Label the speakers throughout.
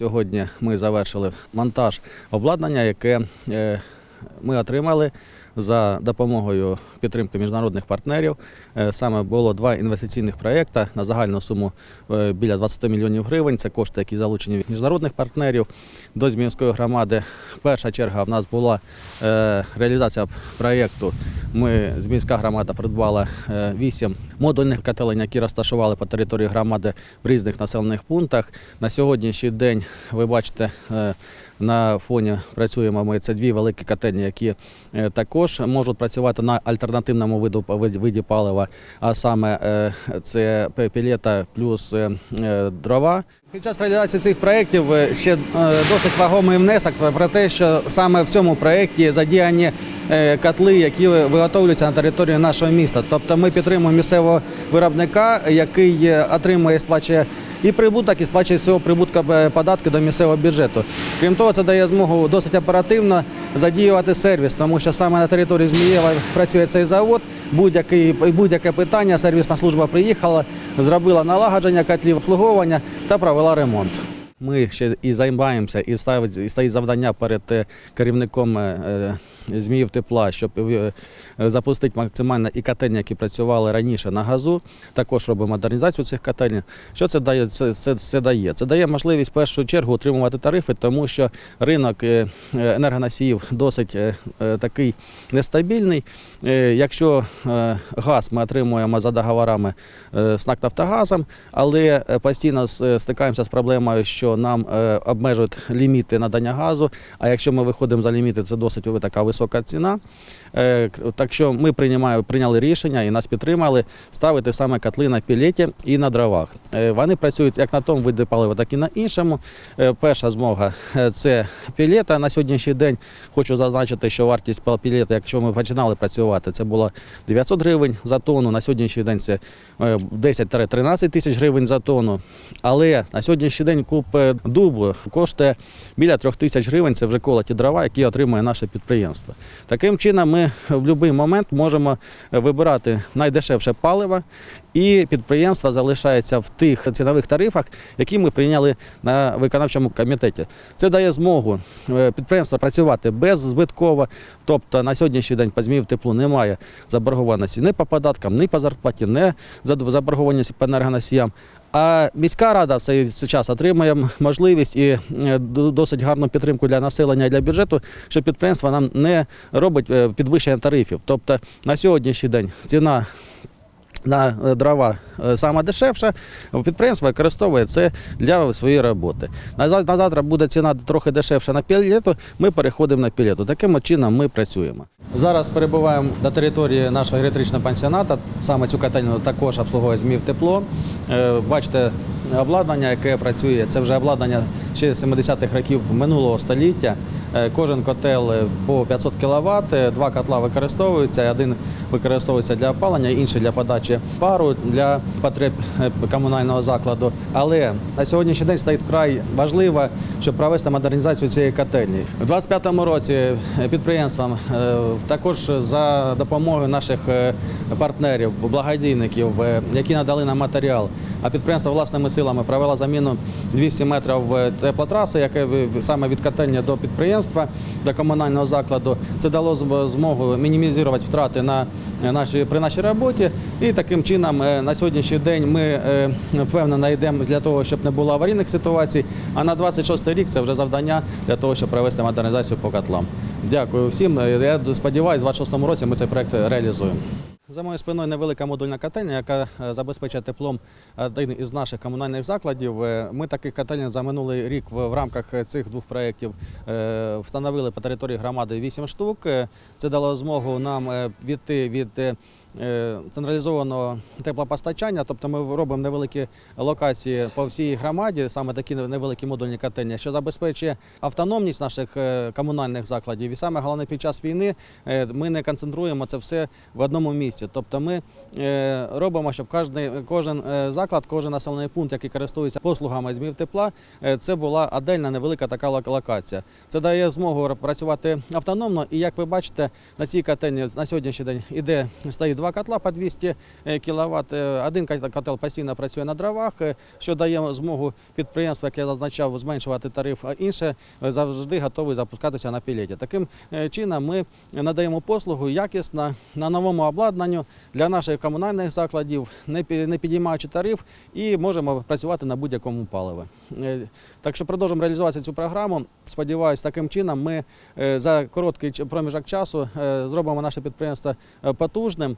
Speaker 1: Сьогодні ми завершили монтаж обладнання, яке е, ми отримали за допомогою підтримки міжнародних партнерів. Е, Саме було два інвестиційних проєкти на загальну суму е, біля 20 мільйонів гривень. Це кошти, які залучені від міжнародних партнерів до Зміївської громади. Перша черга в нас була е, реалізація проєкту. Ми Зміївська громада придбала вісім модульних котелень, які розташували по території громади в різних населених пунктах. На сьогоднішній день ви бачите. На фоні працюємо ми. Це дві великі котельні, які е, також можуть працювати на альтернативному виду вид- виді палива, а саме е, це пе- пелета плюс е, е, дрова. Під час реалізації цих проєктів ще досить вагомий внесок про те, що саме в цьому проєкті задіяні котли, які виготовлюються на території нашого міста. Тобто ми підтримуємо місцевого виробника, який отримує сплачує і прибуток, і сплачує з цього прибутку е, податки до місцевого бюджету. Крім того, це дає змогу досить оперативно задіювати сервіс, тому що саме на території Змієва працює цей завод. Будь-яке будь-яке питання, сервісна служба приїхала, зробила налагодження котлів, обслуговування та провела ремонт. Ми ще і займаємося, і ставить і стоїть завдання перед е, керівником е, е, Зміїв тепла, щоб запустити максимально і котельні, які працювали раніше на газу. Також робимо модернізацію цих котельень. Що це дає? Це, це, це дає? Це дає можливість в першу чергу утримувати тарифи, тому що ринок енергоносіїв досить такий нестабільний. Якщо газ ми отримуємо за договорами з НАК Нафтогазом, але постійно стикаємося з проблемою, що нам е, обмежують ліміти надання газу. А якщо ми виходимо за ліміти, це досить така висока ціна. Е, Так що ми прийняли рішення і нас підтримали ставити саме котли на пілеті і на дровах. Е, Вони працюють як на тому виді палива, так і на іншому. Перша змога це пілета. На сьогоднішній день хочу зазначити, що вартість пілета, якщо ми починали працювати, це було 900 гривень за тонну. На сьогоднішній день це е, 10-13 тисяч гривень за тонну. Але на сьогоднішній день куб е, дубу коштує біля 3 тисяч гривень. Це вже колоті дрова, які отримує наше підприємство. Таким чином, ми в будь-який момент можемо е, вибирати найдешевше паливо, і підприємство залишається в тих цінових тарифах, які ми прийняли на виконавчому комітеті. Це дає змогу е, підприємству працювати беззбитково. Тобто на сьогоднішній день по змів теплу немає заборгованості ні по податкам, ні по зарплаті, ні за- заборгованості по енергоносіям. А міська рада в цей час отримує можливість і е, досить гарну підтримку для населення і для бюджету, що підприємство нам не робить е, підвищення тарифів. Тобто на сьогоднішній день ціна на е, дрова е, саме дешевша, підприємство використовує це для своєї роботи. На завтра буде ціна трохи дешевша на пілету, ми переходимо на пілету. Таким чином ми працюємо. Зараз перебуваємо на території нашого електричного пансіоната. Саме цю котельну також обслуговує змів тепло. Е, Бачите, обладнання, яке працює, це вже обладнання ще з 70-х років минулого століття. Е, Кожен котел е, по 500 кВт, два котла використовуються, один використовується для опалення, інший для подачі пару для потреб е, комунального закладу. Але на сьогоднішній день стоїть вкрай важливо, щоб провести модернізацію цієї котельні. У 2025 році е, підприємством е, також за допомогою наших е, партнерів, благодійників, е, які надали нам матеріал. А підприємство власними силами провело заміну 200 метрів е, теплотраси, яке саме від котельня до підприємства, до комунального закладу. Це дало змогу мінімізувати втрати на е, нашій, при нашій роботі. І таким чином е, на сьогоднішній день ми впевнено йдемо для того, щоб не було аварійних ситуацій. А на 26 рік це вже завдання для того, щоб провести модернізацію по котлам. Дякую всім. Я сподіваюся, в 26 році ми цей проект реалізуємо. За моєю спиною невелика модульна котельня, яка е, забезпечує теплом один із наших комунальних закладів. Е, Ми таких котельень за минулий рік в, рамках е, цих двох проєктів е, встановили по території громади 8 штук. Е, Це дало змогу нам е, відти від е, е, централізованого теплопостачання, тобто ми робимо невеликі локації по всій громаді, саме такі невеликі модульні котельні, що забезпечує автономність наших е, комунальних закладів. І саме головне під час війни е, ми не концентруємо це все в одному місці. Місці. Тобто ми е, робимо, щоб кожен е, заклад, кожен населений пункт, який користується послугами змів тепла, е, це була отдельна невелика така локація. Це дає змогу працювати автономно. І як ви бачите, на цій котельні на сьогоднішній день іде стоїть два котла по 200 кВт. Один котел постійно працює на дровах, що дає змогу підприємству, яке я зазначав, зменшувати тариф, а інше завжди готовий запускатися на пілеті. Таким чином ми надаємо послугу якісно на новому обладнанню для наших комунальних закладів, не підіймаючи тариф, і можемо працювати на будь-якому паливі. Е, Так що продовжуємо реалізувати цю програму. Сподіваюсь, таким чином ми е, за короткий проміжок часу е, зробимо наше підприємство потужним.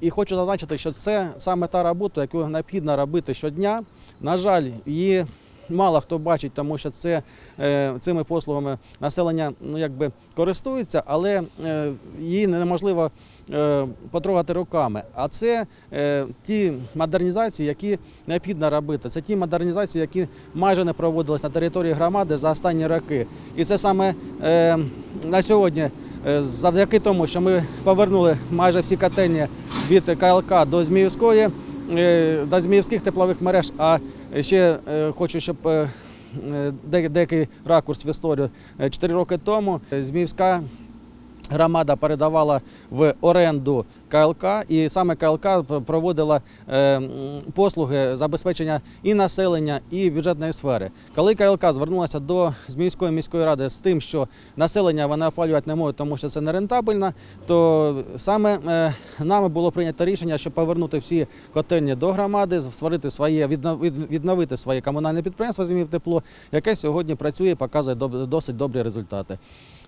Speaker 1: І хочу зазначити, що це саме та робота, яку необхідно робити щодня. На жаль, її мало хто бачить, тому що це е, цими послугами населення ну якби користується, але е, її неможливо е, потрогати руками. А це ті модернізації, які необхідно робити. Це ті модернізації, які майже не проводились на території громади за останні роки. І це саме на сьогодні. Завдяки тому, що ми повернули майже всі котельні від КЛК до Зміївської, е, до теплових мереж, а ще е, хочу, щоб е, е, де- деякий ракурс в історію. Е, Чотири роки тому е, Зміївська громада передавала в оренду КЛК, і саме КЛК проводила е, послуги забезпечення і населення, і бюджетної сфери. Коли КЛК звернулася до Зміївської міської ради з тим, що населення вони опалювати не можуть, тому що це не рентабельно, то саме е, нами було прийнято рішення, щоб повернути всі котельні до громади, створити своє відновити своє комунальне підприємство «Зимів тепло, яке сьогодні працює, і показує досить добрі результати.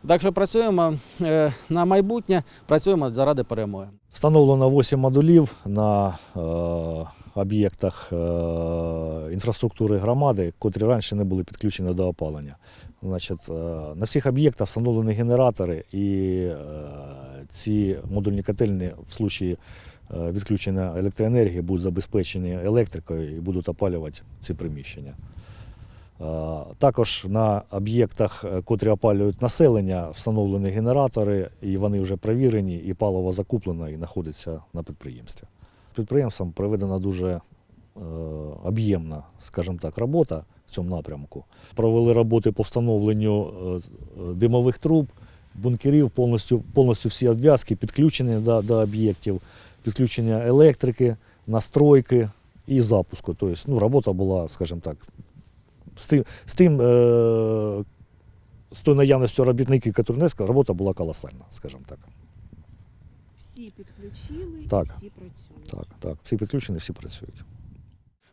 Speaker 1: Так що працюємо е, на майбутнє, працюємо заради перемоги.
Speaker 2: Встановлено 8 модулів на е, об'єктах е, інфраструктури громади, котрі раніше не були підключені до опалення. Значить, е, на всіх об'єктах встановлені генератори, і е, ці модульні котельні в случаї е, відключення електроенергії будуть забезпечені електрикою і будуть опалювати ці приміщення. Е, Також на об'єктах, е, котрі опалюють населення, встановлені генератори, і вони вже перевірені, і паливо закуплено і знаходиться на підприємстві. Підприємством проведена дуже е, об'ємна, скажімо так, робота в цьому напрямку. Провели роботи по встановленню димових труб, бункерів, повністю, повністю всі обв'язки, підключені до, до об'єктів, підключення електрики, настройки і запуску. Тобто, ну, робота була, скажімо так, з тим, з тим з тою наявністю робітників Катурнецька робота була колосальна, скажімо так.
Speaker 3: Всі підключили
Speaker 2: Так.
Speaker 3: і всі працюють.
Speaker 2: Так, так. Всі підключені, всі працюють.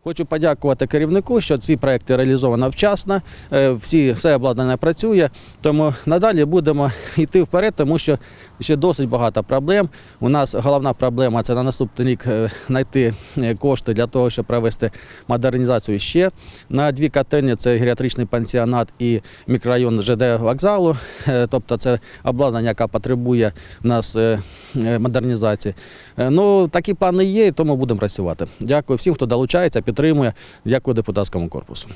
Speaker 1: Хочу подякувати керівнику, що ці проекти реалізовано вчасно. е, Всі все обладнання працює. Тому надалі будемо йти вперед, тому що ще досить багато проблем. У нас головна проблема це на наступний рік е, знайти е, кошти для того, щоб провести модернізацію ще на дві котельні. Це геріатричний пансіонат і мікрорайон ЖД вокзалу. Тобто це обладнання, яке потребує в нас модернізації. Ну такі плани є, тому будемо працювати. Дякую всім, хто долучається, підтримує. Дякую депутатському корпусу.